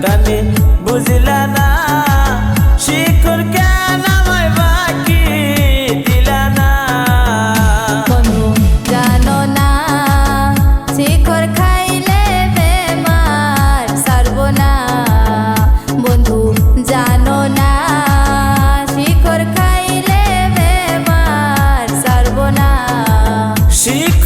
কানে বুঝলা না শিখুর কেন আমায় বাকি দিলা না? বন্ধু জানো না শিখর খাইলে বেমার সারব না। বন্ধু জানো না শিখর খাইলে বেমার সারব না। শিখ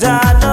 da da